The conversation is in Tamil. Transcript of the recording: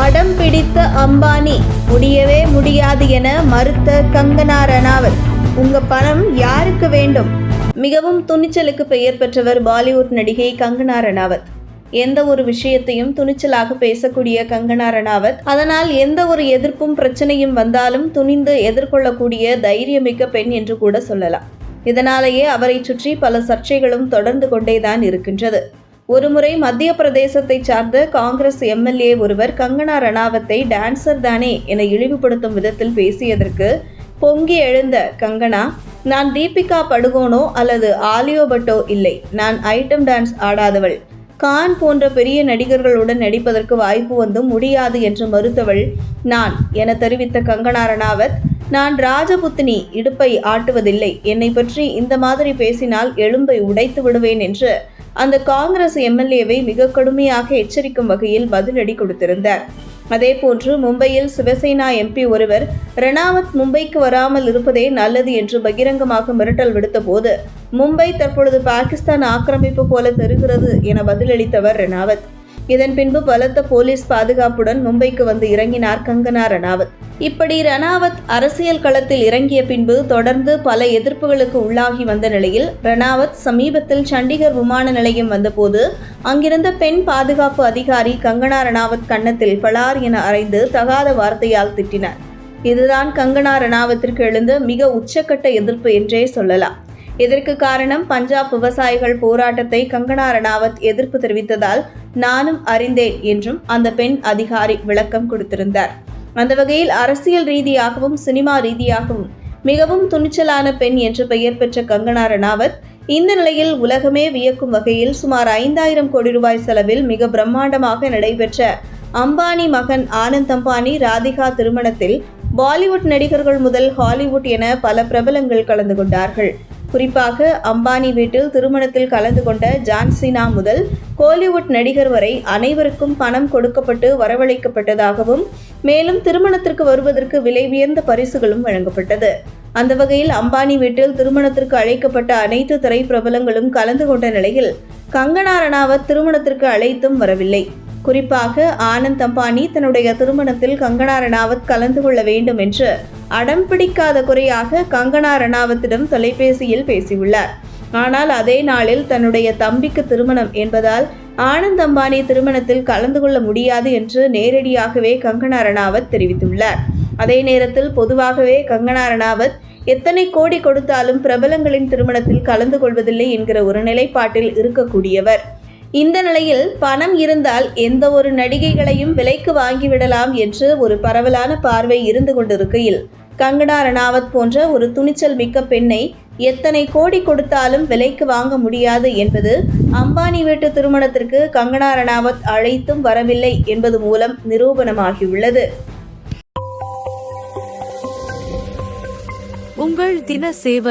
படம் பிடித்த அம்பானி. முடியவே முடியாது என மறுத்த கங்கனா ரணாவத் உங்க பணம் யாருக்கு வேண்டும்? மிகவும் துணிச்சலுக்கு பெயர் பெற்றவர் பாலிவுட் நடிகை கங்கனா ரணாவத் எந்த ஒரு விஷயத்தையும் துணிச்சலாக பேசக்கூடிய கங்கனா ரணாவத் அதனால் எந்த ஒரு எதிர்ப்பும் பிரச்சனையும் வந்தாலும் துணிந்து எதிர்கொள்ளக்கூடிய தைரியமிக்க பெண் என்று கூட சொல்லலாம். இதனாலேயே அவரை சுற்றி பல சர்ச்சைகளும் தொடர்ந்து கொண்டேதான் இருக்கின்றது. ஒருமுறை மத்திய பிரதேசத்தை சார்ந்த காங்கிரஸ் எம்எல்ஏ ஒருவர் கங்கனா ரணாவத்தை டான்சர் தானே என இழிவுபடுத்தும் விதத்தில் பேசியதற்கு பொங்கி எழுந்த கங்கனா நான் தீபிகா படுகோனோ அல்லது ஆலியோ பட்டோ இல்லை. நான் ஐட்டம் டான்ஸ் ஆடாதவள். கான் போன்ற பெரிய நடிகர்களுடன் நடிப்பதற்கு வாய்ப்பு வந்தும் முடியாது என்று மறுத்தவள் நான் என தெரிவித்த கங்கனா ரணாவத் நான் ராஜபுத்தினி இடுப்பை ஆட்டுவதில்லை. என்னை பற்றி இந்த மாதிரி பேசினால் எலும்பை உடைத்து விடுவேன் என்று அந்த காங்கிரஸ் எம்எல்ஏவை மிக கடுமையாக எச்சரிக்கும் வகையில் பதிலடி கொடுத்திருந்தார். அதேபோன்று மும்பையில் சிவசேனா எம்பி ஒருவர் ரணாவத் மும்பைக்கு வராமல் இருப்பதே நல்லது என்று பகிரங்கமாக மிரட்டல் விடுத்தபோது மும்பை தற்பொழுது பாகிஸ்தான் ஆக்கிரமிப்பு போல தெரிகிறது என பதிலளித்தவர் ரணாவத் இதன் பின்பு பலத்த போலீஸ் பாதுகாப்புடன் மும்பைக்கு வந்து இறங்கினார் கங்கனா ரணாவத். இப்படி ரணாவத் அரசியல் களத்தில் இறங்கிய பின்பு தொடர்ந்து பல எதிர்ப்புகளுக்கு உள்ளாகி வந்த நிலையில் ரணாவத் சமீபத்தில் சண்டிகர் விமான நிலையம் வந்தபோது அங்கிருந்த பெண் பாதுகாப்பு அதிகாரி கங்கனா ரணாவத் கன்னத்தில் பலார் என அறைந்து தகாத வார்த்தையால் திட்டினார். இதுதான் கங்கனா ரணாவத்திற்கு எழுந்த மிக உச்சக்கட்ட எதிர்ப்பு என்றே சொல்லலாம். இதற்கு காரணம்? பஞ்சாப் விவசாயிகள் போராட்டத்தை கங்கனா ரணாவத் எதிர்ப்பு தெரிவித்ததால் நானும் அறிந்தேன் என்றும் அந்த பெண் அதிகாரி விளக்கம் கொடுத்திருந்தார். அந்த வகையில் அரசியல் ரீதியாகவும் சினிமா ரீதியாகவும் மிகவும் துணிச்சலான பெண் என்று பெயர் பெற்ற கங்கனா ரணாவத் இந்த நிலையில் உலகமே வியக்கும் வகையில் சுமார் ஐந்தாயிரம் கோடி ரூபாய் செலவில் மிக பிரம்மாண்டமாக நடைபெற்ற அம்பானி மகன் ஆனந்த் அம்பானி ராதிகா திருமணத்தில் பாலிவுட் நடிகர்கள் முதல் ஹாலிவுட் என பல பிரபலங்கள் கலந்து கொண்டார்கள். குறிப்பாக அம்பானி வீட்டில் திருமணத்தில் கலந்து கொண்ட ஜான்சினா முதல் கோலிவுட் நடிகர் வரை அனைவருக்கும் பணம் கொடுக்கப்பட்டு வரவழைக்கப்பட்டதாகவும் மேலும் திருமணத்திற்கு வருவதற்கு விலை உயர்ந்த பரிசுகளும் வழங்கப்பட்டது. அந்த வகையில் அம்பானி வீட்டில் திருமணத்திற்கு அழைக்கப்பட்ட அனைத்து திரைப்பிரபலங்களும் கலந்து கொண்ட நிலையில் கங்கனா ரணாவத் திருமணத்திற்கு அழைத்தும் வரவில்லை. குறிப்பாக ஆனந்த் அம்பானி தன்னுடைய திருமணத்தில் கங்கனா ரணாவத் கலந்து கொள்ள வேண்டும் என்று அடம் பிடிக்காத குறையாக கங்கனா ரணாவத்திடம் தொலைபேசியில் பேசியுள்ளார். ஆனால் அதே நாளில் தன்னுடைய தம்பிக்கு திருமணம் என்பதால் ஆனந்த் அம்பானி திருமணத்தில் கலந்து கொள்ள முடியாது என்று நேரடியாகவே கங்கனா ரணாவத் தெரிவித்துள்ளார். அதே நேரத்தில் பொதுவாகவே கங்கனா ரணாவத் எத்தனை கோடி கொடுத்தாலும் பிரபலங்களின் திருமணத்தில் கலந்து கொள்வதில்லை என்கிற ஒரு நிலைப்பாட்டில் இருக்கக்கூடியவர். இந்த நிலையில் பணம் இருந்தால் எந்த ஒரு நடிகைகளையும் விலைக்கு வாங்கிவிடலாம் என்று ஒரு பரவலான பார்வை இருந்து கொண்டிருக்கையில் கங்கனா ரணாவத் போன்ற ஒரு துணிச்சல் மிக்க பெண்ணை எத்தனை கோடி கொடுத்தாலும் விலைக்கு வாங்க முடியாது என்பது அம்பானி வீட்டு திருமணத்திற்கு கங்கனா ரணாவத் அழைத்தும் வரவில்லை என்பது மூலம் நிரூபணமாகியுள்ளது. உங்கள் தின சேவல்